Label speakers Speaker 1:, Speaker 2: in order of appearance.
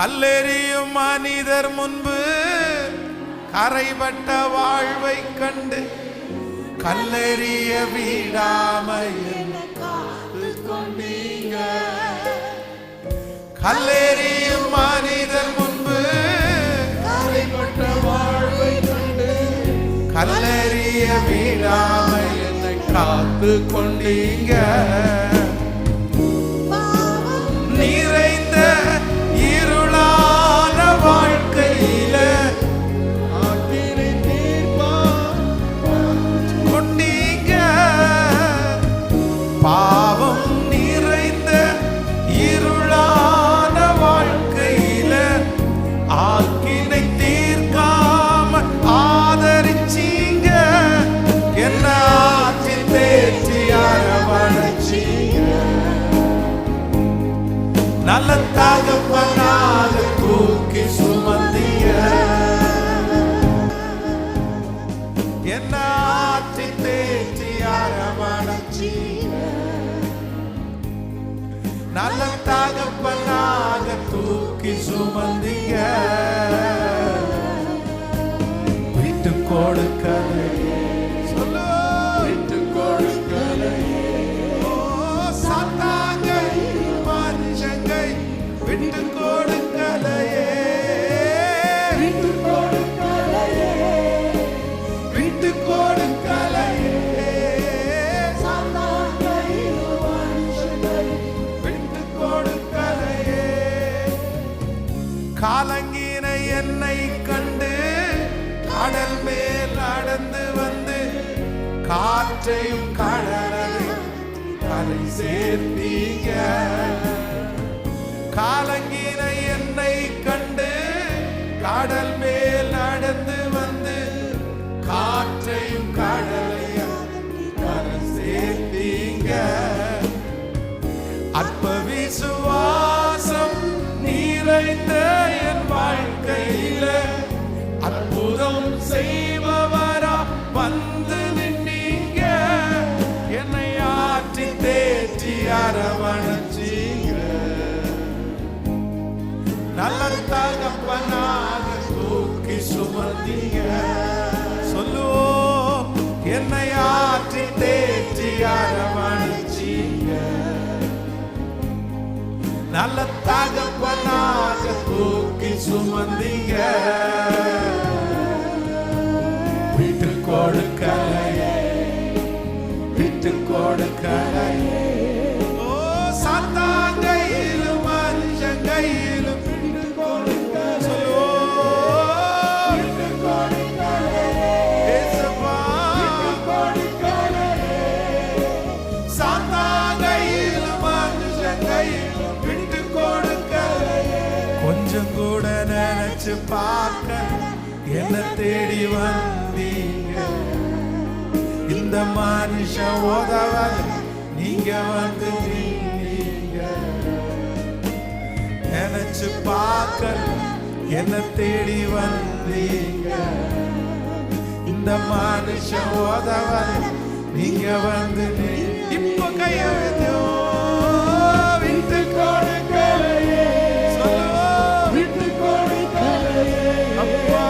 Speaker 1: கல்லெறியும் மனிதர் முன்பு கரைபட்ட வாழ்வை கண்டு கல்லெறிய விடாமையில் கல்லெறியும் மனிதர் முன்பு கரைபட்ட வாழ்வை கண்டு கல்லெறிய விடாமல் என்னை காத்து கொண்டீங்க நல்ல தகப்பனாக தூக்கி சுமந்தீங்க என்ன ஆட்சி தேற்றி அரவணைச்சீங்க நல்ல தகப்பனாக தூக்கி சுமந்தீங்க விட்டு கொடுக்கலையே காலங்கின என்னை கண்டு கடல் மேல் நடந்து வந்து காற்றையும் கடலையும் கரை சேர்த்தீங்க. செய்பவரா வந்து நின்னீங்க. என்னை ஆற்றி தேற்றி அரவணைச்சீங்க. நல்ல தகப்பனாக தூக்கி சுமந்தீங்க. சொல்லுவோ என்னை ஆற்றி தேற்றி அரவணைச்சீங்க. நல்ல தகப்பன விட்டு கொடுக்கலையே. ஓ சாத்தான் கையிலும் மனுஷன் கையிலும் விட்டு கொடுக்க ஏசப்பா. விட்டு கொடுக்கலையே. சாத்தான் கையிலும் மனுஷன் கையிலும் விட்டு கொடுக்கலையே. கொஞ்சம் கூட நினைச்சு பார்க்க. என்ன தேடி வந்தீங்க. இந்த மனுஷன் உதவாத நீங்க வந்து நீங்க நினைச்சு பார்க்கல என்ன தேடி வந்தீங்க? இந்த மனுஷன் உதவாத நீங்க வந்து இப்ப கையெழுத்தோ விட்டு கொடுக்கலையே. விட்டு கொடுக்கலையே. அப்பா.